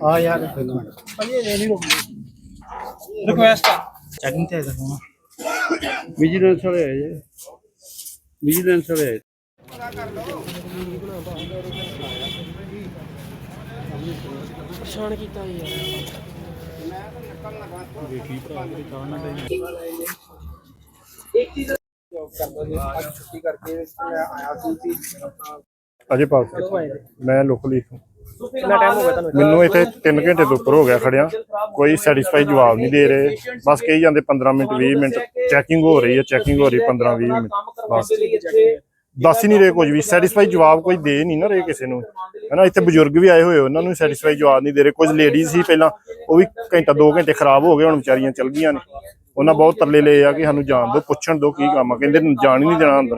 ਆ ਯਾਰ ਭਾਜੀ ਇਹ ਨਹੀਂ ਰੁਕਦੇ ਰਿਕੁਐਸਟ ਚੈਕਿੰਗ ਤੇ ਆਇਆ ਫੋਨ ਵਿਜੀਲੈਂਸ ਵਾਲੇ ਆਏ ਜੇ। ਵਿਜੀਲੈਂਸ ਵਾਲੇ ਆਏ। ਪਰੇਸ਼ਾਨ ਕੀਤਾ ਯਾਰ ਛੁੱਟੀ ਕਰਕੇ ਮੈਂ ਆਇਆ ਸੀ ਕਿ ਅਜੇਪਾਲ ਸਿੰਘ ਮੈਂ ਲੋਕਲ ਇਥੋਂ ਕਿੰਨਾ ਟਾਈਮ ਹੋ ਗਿਆ ਤੁਹਾਨੂੰ ਮੈਨੂੰ ਇੱਥੇ 3 ਘੰਟੇ ਤੋਂ ਉੱਪਰ ਹੋ ਗਿਆ ਖੜਿਆ। ਕੋਈ ਸੈਟੀਸਫਾਈ ਜਵਾਬ ਨਹੀਂ ਦੇ ਰਹੇ। ਬਸ ਕਹੀ ਜਾਂਦੇ 15 ਮਿੰਟ 20 ਮਿੰਟ। ਚੈਕਿੰਗ ਹੋ ਰਹੀ ਹੈ ਚੈਕਿੰਗ ਹੋ ਰਹੀ 15 20 ਮਿੰਟ। ਬਸ। ਦੱਸ ਹੀ ਨਹੀਂ ਰਹੇ ਕੁਝ ਵੀ। ਸੈਟੀਸਫਾਈ ਜਵਾਬ ਕੋਈ ਦੇ ਨਹੀਂ ਨਾ ਰਹੇ ਕਿਸੇ ਨੂੰ। ਹਨਾ ਇੱਥੇ ਬਜ਼ੁਰਗ ਵੀ ਆਏ ਹੋਏ ਉਹਨਾਂ ਨੂੰ ਸੈਟੀਸਫਾਈ ਜਵਾਬ ਨਹੀਂ ਦੇ ਰਹੇ। ਕੁਝ ਲੇਡੀਜ਼ ਸੀ ਪਹਿਲਾਂ ਉਹ ਵੀ ਘੰਟਾ 2 ਘੰਟੇ ਖਰਾਬ ਹੋ ਗਏ ਹੁਣ ਵਿਚਾਰੀਆਂ ਚਲ ਗਈਆਂ ਨੇ। ਉਹਨਾਂ ਬਹੁਤ ਤਰਲੇ ਲਏ ਆ ਕਿ ਸਾਨੂੰ ਜਾਣ ਦਿਓ ਪੁੱਛਣ ਦਿਓ ਕੀ ਕੰਮ ਆ। ਕਹਿੰਦੇ ਜਾਣ ਹੀ ਨਹੀਂ ਦੇਣਾ ਅੰਦਰ।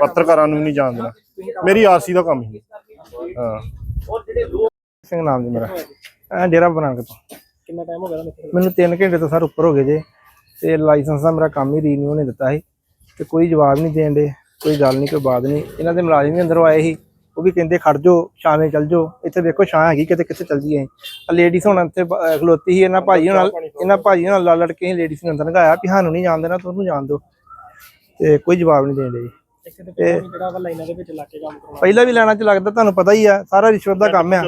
ਪੱਤਰਕਾਰਾਂ ਨੂੰ ਵੀ ਨਹੀਂ ਜਾਣ ਦੇਣਾ। ਮੇਰੀ ਆਰਸੀ ਦਾ ਕੰਮ ਹੀ ਹਾਂ। ਸਿੰਘ ਨਾਮ ਜੀ ਮੇਰਾ। ਐ ਡੇਰਾ ਬਨਾਨਕ ਤੋਂ। ਕਿੰਨਾ ਟਾਈਮ ਹੋ ਗਿਆ? ਮੈਨੂੰ 3 ਘੰਟੇ ਤੋਂ ਸਰ ਉੱਪਰ ਹੋ ਗਏ ਜੇ। ਤੇ ਲਾਇਸੈਂਸ ਦਾ ਮੇਰਾ ਕੰਮ ਹੀ ਰੀਨਿਊ ਨੇ ਦਿੱਤਾ ਸੀ। ਤੇ ਕੋਈ ਜਵਾਬ ਨਹੀਂ ਦੇਣ ਦੇ। ਕੋਈ ਗੱਲ ਨਹੀਂ ਕੋਈ ਬਾਤ ਨਹੀਂ। ਇਹਨਾਂ ਦੇ ਮੁਲਾਜ਼ਮ ਵੀ ਅੰਦਰੋਂ ਆਏ ਸੀ। ਉਹ ਵੀ ਕਹਿੰਦੇ ਖੜ ਜਾਓ ਛਾਵੇਂ ਚੱਲ ਜਾਓ। ਇੱਥੇ ਦੇਖੋ ਛਾਂ ਹੈਗੀ ਕਿਤੇ ਕਿੱਥੇ ਚੱਲ ਜੀਏ ਆ ਲੇਡੀਜ਼ ਹੁਣ ਇੱਥੇ ਬ- ਖਲੋਤੀ ਸੀ ਇਹਨਾਂ ਭਾਈ ਨਾਲ ਇਹਨਾਂ ਭਾਈ ਨਾਲ ਲੜ ਲੜ ਕੇ ਲੇਡੀਜ਼ ਨੂੰ ਅੰਦਰ ਲਗਾਇਆ ਵੀ ਸਾਨੂੰ ਨਹੀਂ ਜਾਣ ਦੇਣਾ ਤੁਹਾਨੂੰ ਜਾਣ ਦਿਓ। ਤੇ ਕੋਈ ਜਵਾਬ ਨਹੀਂ ਦੇਣ ਦੇ ਤੇ ਪਹਿਲਾਂ ਵੀ ਜਿਹੜਾ ਵਾ ਲਾਈਨਾਂ ਦੇ ਵਿੱਚ ਲਾ ਕੇ ਕੰਮ ਕਰਵਾਉਣਾ। ਪਹਿਲਾਂ ਵੀ ਲੈਣਾ ਚ ਲੱਗਦਾ ਤੁਹਾਨੂੰ ਪਤਾ ਹੀ ਆ ਸਾਰਾ ਰਿਸ਼ਵਤ ਦਾ ਕੰਮ ਆ।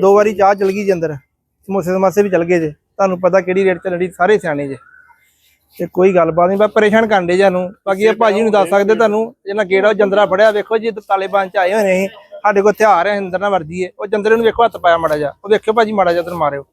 ਦੋ ਵਾਰੀ ਚਾਹ ਚਲ ਗਈ ਜੇ ਅੰਦਰ। ਸਮੋਸੇ ਸਮਾਸੇ ਵੀ ਚਲ ਗਏ ਜੇ। ਤੁਹਾਨੂੰ ਪਤਾ ਕਿਹੜੀ ਰੇਟ ਤੇ ਲੜੀ ਸਾਰੇ ਸਿਆਣੇ ਜੇ। ਤੇ ਕੋਈ ਗੱਲਬਾਤ ਨਹੀਂ ਬਸ ਪਰੇਸ਼ਾਨ ਕਰਦੇ ਜਾਨੂੰ। ਬਾਕੀ ਇਹ ਭਾਜੀ ਨੂੰ ਦੱਸ ਸਕਦੇ ਤੁਹਾਨੂੰ ਇਹਨਾਂ ਗੇੜਾ ਜੰਦਰਾ ਫੜਿਆ ਵੇਖੋ ਜੀ ਤਾਲਿਬਾਨ ਚ ਆਏ ਹੋਏ ਨੇ। ਸਾਡੇ ਕੋਲ ਹਥਿਆਰ ਹੈ ਅੰਦਰ ਨਾ ਵਰਦੀ ਹੈ ਉਹ ਜੰਦਰੇ ਨੂੰ ਵੇਖੋ ਹੱਥ ਪਾਇਆ ਮਾੜਾ ਜਾ ਉਹ ਵੇਖਿਓ ਭਾਜੀ ਮਾੜਾ ਜਿਹਾ ਤੇ ਮਾਰਿਓ।